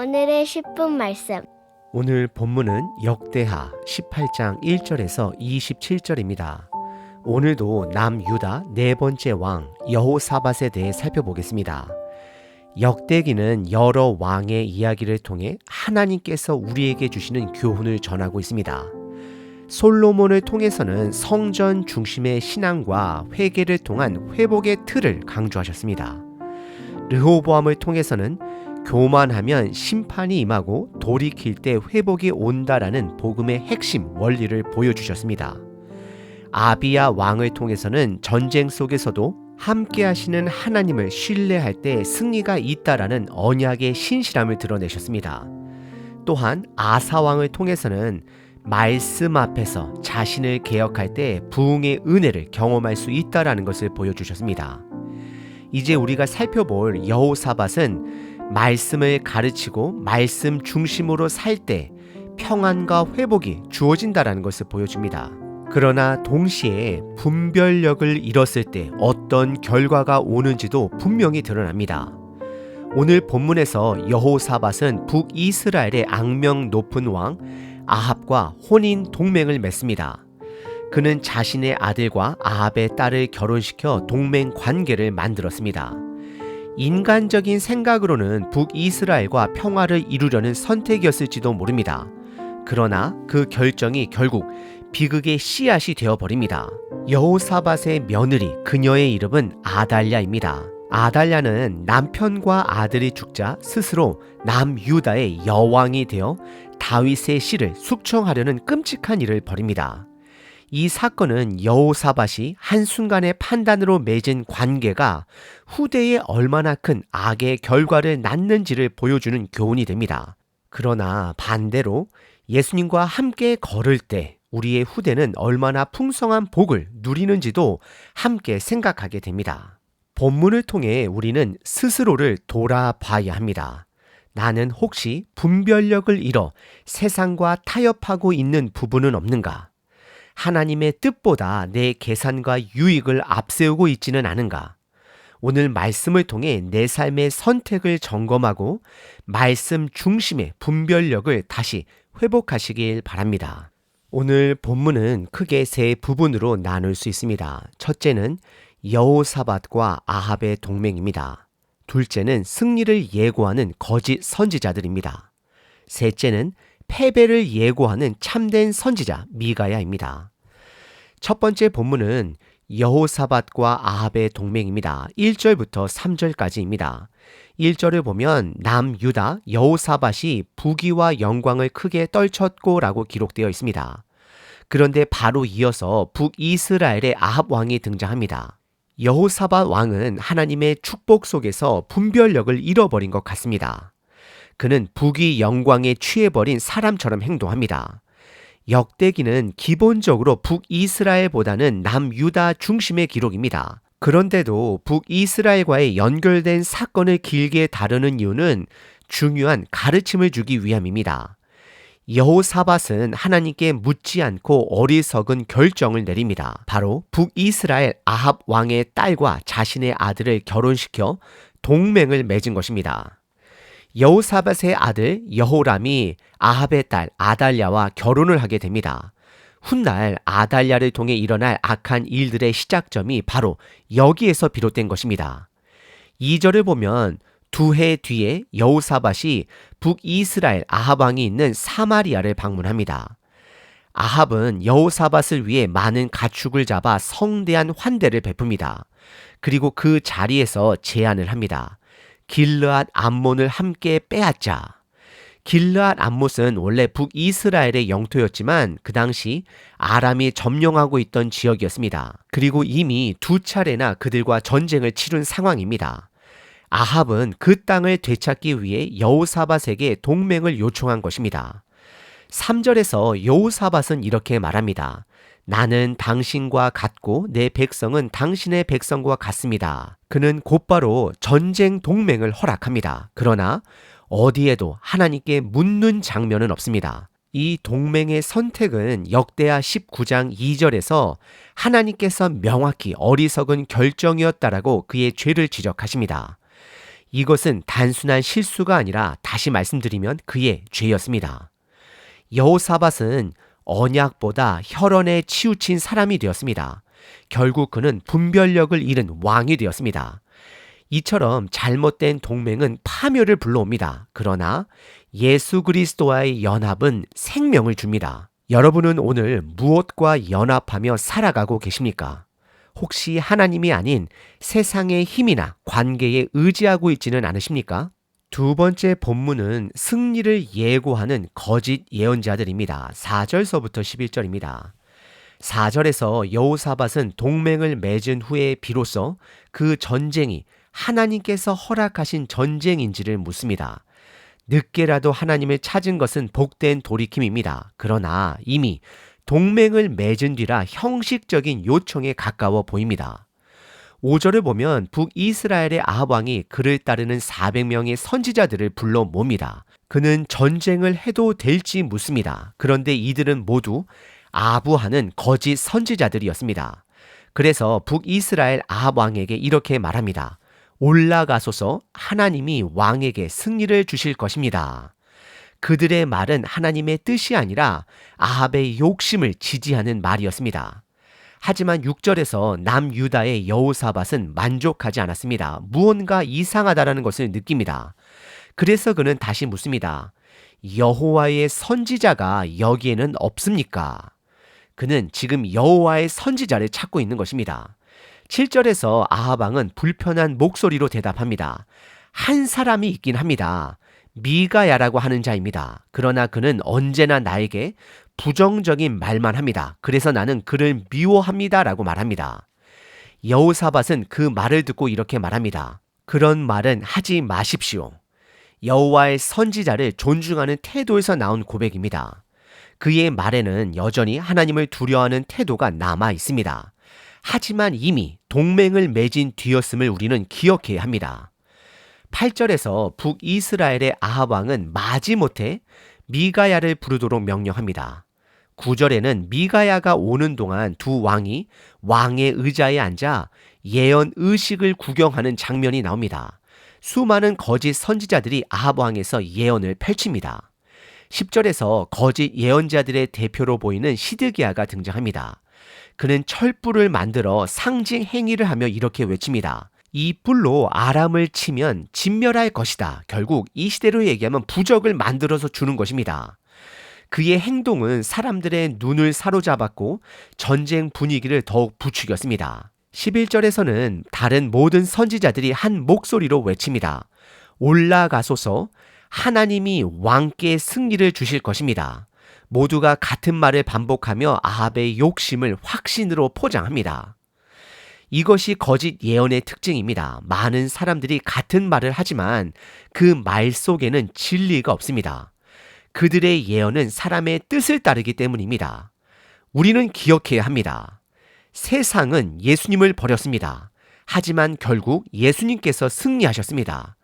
오늘의 10분 말씀. 오늘 본문은 역대하 18장 1절에서 27절입니다. 오늘도 남유다 네 번째 왕 여호사밧에 대해 살펴보겠습니다. 역대기는 여러 왕의 이야기를 통해 하나님께서 우리에게 주시는 교훈을 전하고 있습니다. 솔로몬을 통해서는 성전 중심의 신앙과 회개를 통한 회복의 틀을 강조하셨습니다. 르호보암을 통해서는 교만하면 심판이 임하고 돌이킬 때 회복이 온다라는 복음의 핵심 원리를 보여주셨습니다. 아비야 왕을 통해서는 전쟁 속에서도 함께 하시는 하나님을 신뢰할 때 승리가 있다라는 언약의 신실함을 드러내셨습니다. 또한 아사 왕을 통해서는 말씀 앞에서 자신을 개혁할 때 부흥의 은혜를 경험할 수 있다라는 것을 보여주셨습니다. 이제 우리가 살펴볼 여호사밧은 말씀을 가르치고 말씀 중심으로 살 때 평안과 회복이 주어진다라는 것을 보여줍니다. 그러나 동시에 분별력을 잃었을 때 어떤 결과가 오는지도 분명히 드러납니다. 오늘 본문에서 여호사밧은 북이스라엘의 악명 높은 왕 아합과 혼인 동맹을 맺습니다. 그는 자신의 아들과 아합의 딸을 결혼시켜 동맹 관계를 만들었습니다. 인간적인 생각으로는 북이스라엘과 평화를 이루려는 선택이었을지도 모릅니다. 그러나 그 결정이 결국 비극의 씨앗이 되어버립니다. 여호사밧의 며느리 그녀의 이름은 아달랴입니다. 아달랴는 남편과 아들이 죽자 스스로 남유다의 여왕이 되어 다윗의 씨를 숙청하려는 끔찍한 일을 벌입니다. 이 사건은 여호사밧이 한순간의 판단으로 맺은 관계가 후대에 얼마나 큰 악의 결과를 낳는지를 보여주는 교훈이 됩니다. 그러나 반대로 예수님과 함께 걸을 때 우리의 후대는 얼마나 풍성한 복을 누리는지도 함께 생각하게 됩니다. 본문을 통해 우리는 스스로를 돌아봐야 합니다. 나는 혹시 분별력을 잃어 세상과 타협하고 있는 부분은 없는가? 하나님의 뜻보다 내 계산과 유익을 앞세우고 있지는 않은가? 오늘 말씀을 통해 내 삶의 선택을 점검하고 말씀 중심의 분별력을 다시 회복하시길 바랍니다. 오늘 본문은 크게 세 부분으로 나눌 수 있습니다. 첫째는 여호사밧과 아합의 동맹입니다. 둘째는 승리를 예고하는 거짓 선지자들입니다. 셋째는 패배를 예고하는 참된 선지자 미가야입니다. 첫 번째 본문은 여호사밧과 아합의 동맹입니다. 1절부터 3절까지입니다. 1절을 보면 남유다 여호사밧이 부귀와 영광을 크게 떨쳤고라고 기록되어 있습니다. 그런데 바로 이어서 북이스라엘의 아합 왕이 등장합니다. 여호사밧 왕은 하나님의 축복 속에서 분별력을 잃어버린 것 같습니다. 그는 부귀 영광에 취해버린 사람처럼 행동합니다. 역대기는 기본적으로 북이스라엘보다는 남유다 중심의 기록입니다. 그런데도 북이스라엘과의 연결된 사건을 길게 다루는 이유는 중요한 가르침을 주기 위함입니다. 여호사밧은 하나님께 묻지 않고 어리석은 결정을 내립니다. 바로 북이스라엘 아합 왕의 딸과 자신의 아들을 결혼시켜 동맹을 맺은 것입니다. 여호사밧의 아들 여호람이 아합의 딸 아달랴와 결혼을 하게 됩니다. 훗날 아달랴를 통해 일어날 악한 일들의 시작점이 바로 여기에서 비롯된 것입니다. 2절을 보면 두 해 뒤에 여우사밧이 북이스라엘 아합 왕이 있는 사마리아를 방문합니다. 아합은 여우사밧을 위해 많은 가축을 잡아 성대한 환대를 베풉니다. 그리고 그 자리에서 제안을 합니다. 길르앗 암몬을 함께 빼앗자. 길르앗 암못은 원래 북이스라엘의 영토였지만 그 당시 아람이 점령하고 있던 지역이었습니다. 그리고 이미 두 차례나 그들과 전쟁을 치른 상황입니다. 아합은 그 땅을 되찾기 위해 여우사밧에게 동맹을 요청한 것입니다. 3절에서 여우사밧은 이렇게 말합니다. 나는 당신과 같고 내 백성은 당신의 백성과 같습니다. 그는 곧바로 전쟁 동맹을 허락합니다. 그러나 어디에도 하나님께 묻는 장면은 없습니다. 이 동맹의 선택은 역대하 19장 2절에서 하나님께서 명확히 어리석은 결정이었다라고 그의 죄를 지적하십니다. 이것은 단순한 실수가 아니라 다시 말씀드리면 그의 죄였습니다. 여호사밧은 언약보다 혈연에 치우친 사람이 되었습니다. 결국 그는 분별력을 잃은 왕이 되었습니다. 이처럼 잘못된 동맹은 파멸을 불러옵니다. 그러나 예수 그리스도와의 연합은 생명을 줍니다. 여러분은 오늘 무엇과 연합하며 살아가고 계십니까? 혹시 하나님이 아닌 세상의 힘이나 관계에 의지하고 있지는 않으십니까? 두 번째 본문은 승리를 예고하는 거짓 예언자들입니다. 4절서부터 11절입니다. 4절에서 여호사밧은 동맹을 맺은 후에 비로소 그 전쟁이 하나님께서 허락하신 전쟁인지를 묻습니다. 늦게라도 하나님을 찾은 것은 복된 돌이킴입니다. 그러나 이미 동맹을 맺은 뒤라 형식적인 요청에 가까워 보입니다. 5절을 보면 북이스라엘의 아합 왕이 그를 따르는 400명의 선지자들을 불러 몹니다. 그는 전쟁을 해도 될지 묻습니다. 그런데 이들은 모두 아부하는 거짓 선지자들이었습니다. 그래서 북이스라엘 아합 왕에게 이렇게 말합니다. 올라가소서 하나님이 왕에게 승리를 주실 것입니다. 그들의 말은 하나님의 뜻이 아니라 아합의 욕심을 지지하는 말이었습니다. 하지만 6절에서 남유다의 여호사밧은 만족하지 않았습니다. 무언가 이상하다라는 것을 느낍니다. 그래서 그는 다시 묻습니다. 여호와의 선지자가 여기에는 없습니까? 그는 지금 여호와의 선지자를 찾고 있는 것입니다. 7절에서 아하방은 불편한 목소리로 대답합니다. 한 사람이 있긴 합니다. 미가야라고 하는 자입니다. 그러나 그는 언제나 나에게 부정적인 말만 합니다. 그래서 나는 그를 미워합니다. 라고 말합니다. 여호사밧은 그 말을 듣고 이렇게 말합니다. 그런 말은 하지 마십시오. 여호와의 선지자를 존중하는 태도에서 나온 고백입니다. 그의 말에는 여전히 하나님을 두려워하는 태도가 남아 있습니다. 하지만 이미 동맹을 맺은 뒤였음을 우리는 기억해야 합니다. 8절에서 북이스라엘의 아합 왕은 마지못해 미가야를 부르도록 명령합니다. 9절에는 미가야가 오는 동안 두 왕이 왕의 의자에 앉아 예언 의식을 구경하는 장면이 나옵니다. 수많은 거짓 선지자들이 아합 왕에서 예언을 펼칩니다. 10절에서 거짓 예언자들의 대표로 보이는 시드기야가 등장합니다. 그는 철불을 만들어 상징 행위를 하며 이렇게 외칩니다. 이 뿔로 아람을 치면 진멸할 것이다. 결국 이 시대로 얘기하면 부적을 만들어서 주는 것입니다. 그의 행동은 사람들의 눈을 사로잡았고 전쟁 분위기를 더욱 부추겼습니다. 11절에서는 다른 모든 선지자들이 한 목소리로 외칩니다. 올라가소서 하나님이 왕께 승리를 주실 것입니다. 모두가 같은 말을 반복하며 아합의 욕심을 확신으로 포장합니다. 이것이 거짓 예언의 특징입니다. 많은 사람들이 같은 말을 하지만 그 말 속에는 진리가 없습니다. 그들의 예언은 사람의 뜻을 따르기 때문입니다. 우리는 기억해야 합니다. 세상은 예수님을 버렸습니다. 하지만 결국 예수님께서 승리하셨습니다.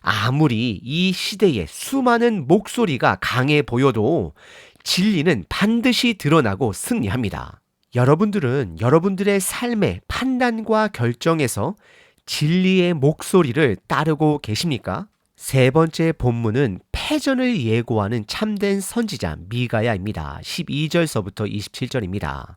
아무리 이 시대에 수많은 목소리가 강해 보여도 진리는 반드시 드러나고 승리합니다. 여러분들은 여러분들의 삶의 판단과 결정에서 진리의 목소리를 따르고 계십니까? 세 번째 본문은 패전을 예고하는 참된 선지자 미가야입니다. 12절서부터 27절입니다.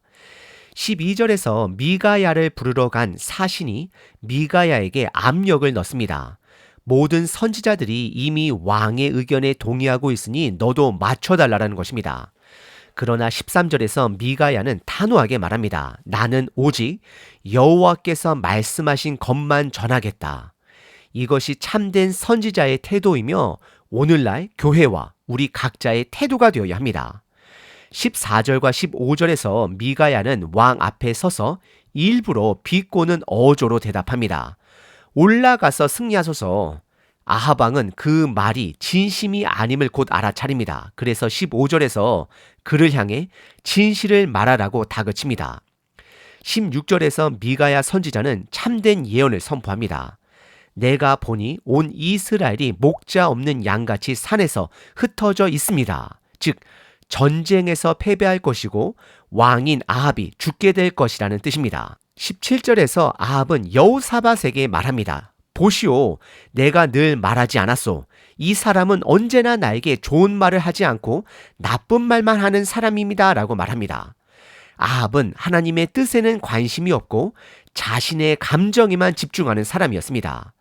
12절에서 미가야를 부르러 간 사신이 미가야에게 압력을 넣습니다. 모든 선지자들이 이미 왕의 의견에 동의하고 있으니 너도 맞춰달라는 것입니다. 그러나 13절에서 미가야는 단호하게 말합니다. 나는 오직 여호와께서 말씀하신 것만 전하겠다. 이것이 참된 선지자의 태도이며 오늘날 교회와 우리 각자의 태도가 되어야 합니다. 14절과 15절에서 미가야는 왕 앞에 서서 일부러 비꼬는 어조로 대답합니다. 올라가서 승리하소서. 아하방은 그 말이 진심이 아님을 곧 알아차립니다. 그래서 15절에서 그를 향해 진실을 말하라고 다그칩니다. 16절에서 미가야 선지자는 참된 예언을 선포합니다. 내가 보니 온 이스라엘이 목자 없는 양같이 산에서 흩어져 있습니다. 즉, 전쟁에서 패배할 것이고 왕인 아합이 죽게 될 것이라는 뜻입니다. 17절에서 아합은 여우사밧에게 말합니다. 보시오, 내가 늘 말하지 않았소. 이 사람은 언제나 나에게 좋은 말을 하지 않고 나쁜 말만 하는 사람입니다. 라고 말합니다. 아합은 하나님의 뜻에는 관심이 없고 자신의 감정에만 집중하는 사람이었습니다.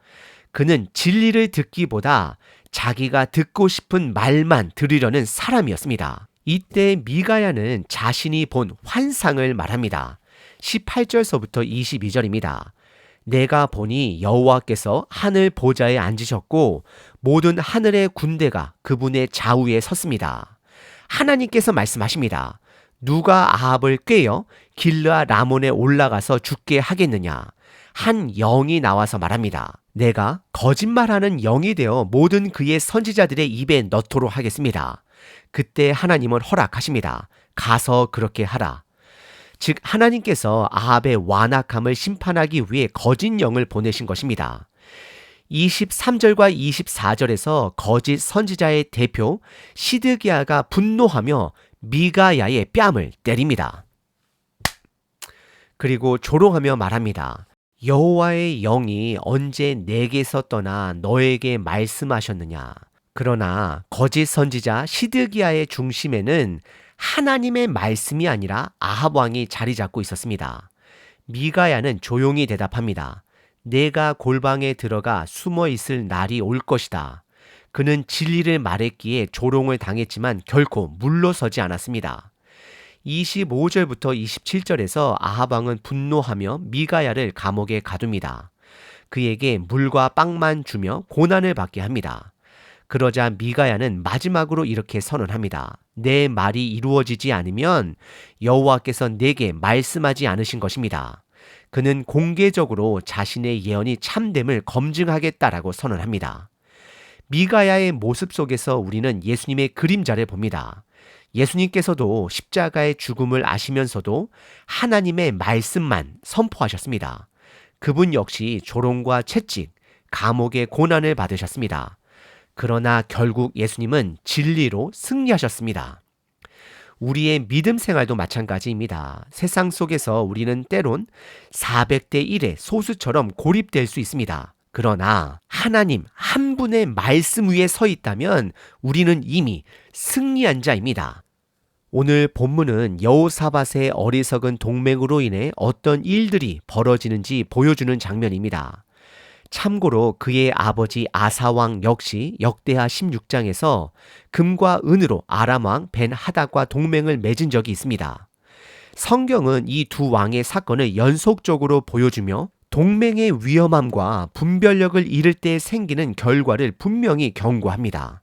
그는 진리를 듣기보다 자기가 듣고 싶은 말만 들으려는 사람이었습니다. 이때 미가야는 자신이 본 환상을 말합니다. 18절서부터 22절입니다. 내가 보니 여호와께서 하늘 보좌에 앉으셨고 모든 하늘의 군대가 그분의 좌우에 섰습니다. 하나님께서 말씀하십니다. 누가 아합을 꿰어 길르아 라몬에 올라가서 죽게 하겠느냐? 한 영이 나와서 말합니다. 내가 거짓말하는 영이 되어 모든 그의 선지자들의 입에 넣도록 하겠습니다. 그때 하나님은 허락하십니다. 가서 그렇게 하라. 즉 하나님께서 아합의 완악함을 심판하기 위해 거짓 영을 보내신 것입니다. 23절과 24절에서 거짓 선지자의 대표 시드기야가 분노하며 미가야의 뺨을 때립니다. 그리고 조롱하며 말합니다. 여호와의 영이 언제 내게서 떠나 너에게 말씀하셨느냐? 그러나 거짓 선지자 시드기야의 중심에는 하나님의 말씀이 아니라 아합 왕이 자리 잡고 있었습니다. 미가야는 조용히 대답합니다. 내가 골방에 들어가 숨어 있을 날이 올 것이다. 그는 진리를 말했기에 조롱을 당했지만 결코 물러서지 않았습니다. 25절부터 27절에서 아합 왕은 분노하며 미가야를 감옥에 가둡니다. 그에게 물과 빵만 주며 고난을 받게 합니다. 그러자 미가야는 마지막으로 이렇게 선언합니다. 내 말이 이루어지지 않으면 여호와께서 내게 말씀하지 않으신 것입니다. 그는 공개적으로 자신의 예언이 참됨을 검증하겠다라고 선언합니다. 미가야의 모습 속에서 우리는 예수님의 그림자를 봅니다. 예수님께서도 십자가의 죽음을 아시면서도 하나님의 말씀만 선포하셨습니다. 그분 역시 조롱과 채찍, 감옥의 고난을 받으셨습니다. 그러나 결국 예수님은 진리로 승리하셨습니다. 우리의 믿음 생활도 마찬가지입니다. 세상 속에서 우리는 때론 400대 1의 소수처럼 고립될 수 있습니다. 그러나 하나님 한 분의 말씀 위에 서 있다면 우리는 이미 승리한 자입니다. 오늘 본문은 여호사밧의 어리석은 동맹으로 인해 어떤 일들이 벌어지는지 보여주는 장면입니다. 참고로 그의 아버지 아사왕 역시 역대하 16장에서 금과 은으로 아람왕 벤 하닥과 동맹을 맺은 적이 있습니다. 성경은 이 두 왕의 사건을 연속적으로 보여주며 동맹의 위험함과 분별력을 잃을 때 생기는 결과를 분명히 경고합니다.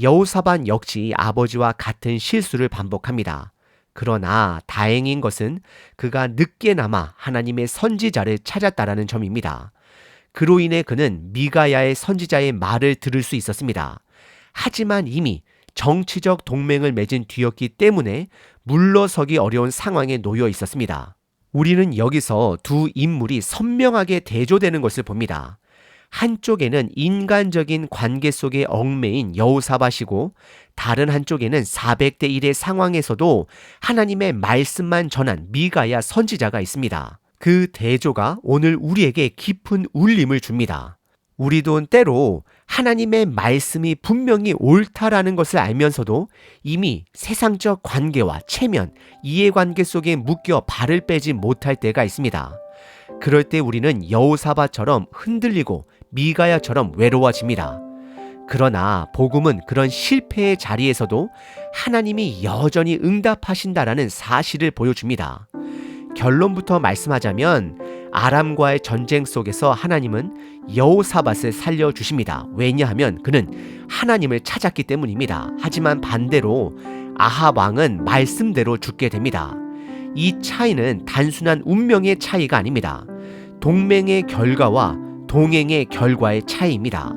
여우사반 역시 아버지와 같은 실수를 반복합니다. 그러나 다행인 것은 그가 늦게나마 하나님의 선지자를 찾았다라는 점입니다. 그로 인해 그는 미가야의 선지자의 말을 들을 수 있었습니다. 하지만 이미 정치적 동맹을 맺은 뒤였기 때문에 물러서기 어려운 상황에 놓여 있었습니다. 우리는 여기서 두 인물이 선명하게 대조되는 것을 봅니다. 한쪽에는 인간적인 관계 속에 얽매인 여우사밭이고 다른 한쪽에는 400대 1의 상황에서도 하나님의 말씀만 전한 미가야 선지자가 있습니다. 그 대조가 오늘 우리에게 깊은 울림을 줍니다. 우리도 때로 하나님의 말씀이 분명히 옳다라는 것을 알면서도 이미 세상적 관계와 체면, 이해관계 속에 묶여 발을 빼지 못할 때가 있습니다. 그럴 때 우리는 여우사바처럼 흔들리고 미가야처럼 외로워집니다. 그러나 복음은 그런 실패의 자리에서도 하나님이 여전히 응답하신다라는 사실을 보여줍니다. 결론부터 말씀하자면 아람과의 전쟁 속에서 하나님은 여호사밧을 살려 주십니다. 왜냐하면 그는 하나님을 찾았기 때문입니다. 하지만 반대로 아합 왕은 말씀대로 죽게 됩니다. 이 차이는 단순한 운명의 차이가 아닙니다. 동맹의 결과와 동행의 결과의 차이입니다.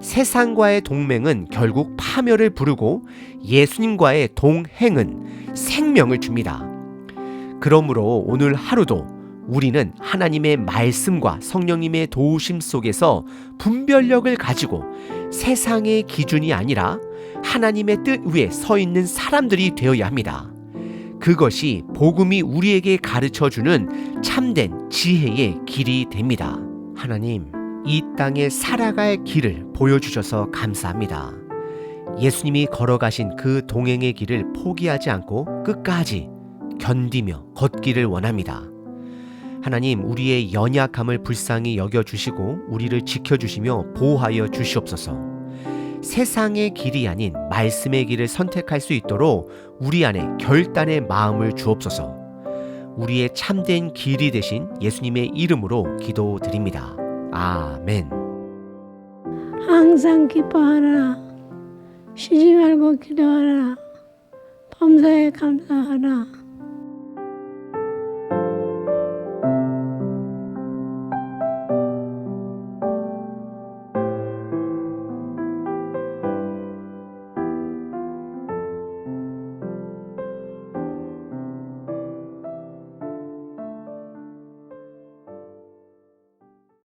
세상과의 동맹은 결국 파멸을 부르고 예수님과의 동행은 생명을 줍니다. 그러므로 오늘 하루도 우리는 하나님의 말씀과 성령님의 도우심 속에서 분별력을 가지고 세상의 기준이 아니라 하나님의 뜻 위에 서 있는 사람들이 되어야 합니다. 그것이 복음이 우리에게 가르쳐 주는 참된 지혜의 길이 됩니다. 하나님, 이 땅에 살아갈 길을 보여주셔서 감사합니다. 예수님이 걸어가신 그 동행의 길을 포기하지 않고 끝까지 견디며 걷기를 원합니다. 하나님, 우리의 연약함을 불쌍히 여겨주시고 우리를 지켜주시며 보호하여 주시옵소서. 세상의 길이 아닌 말씀의 길을 선택할 수 있도록 우리 안에 결단의 마음을 주옵소서. 우리의 참된 길이 되신 예수님의 이름으로 기도드립니다. 아멘. 항상 기뻐하라. 쉬지 말고 기도하라. 범사에 감사하라.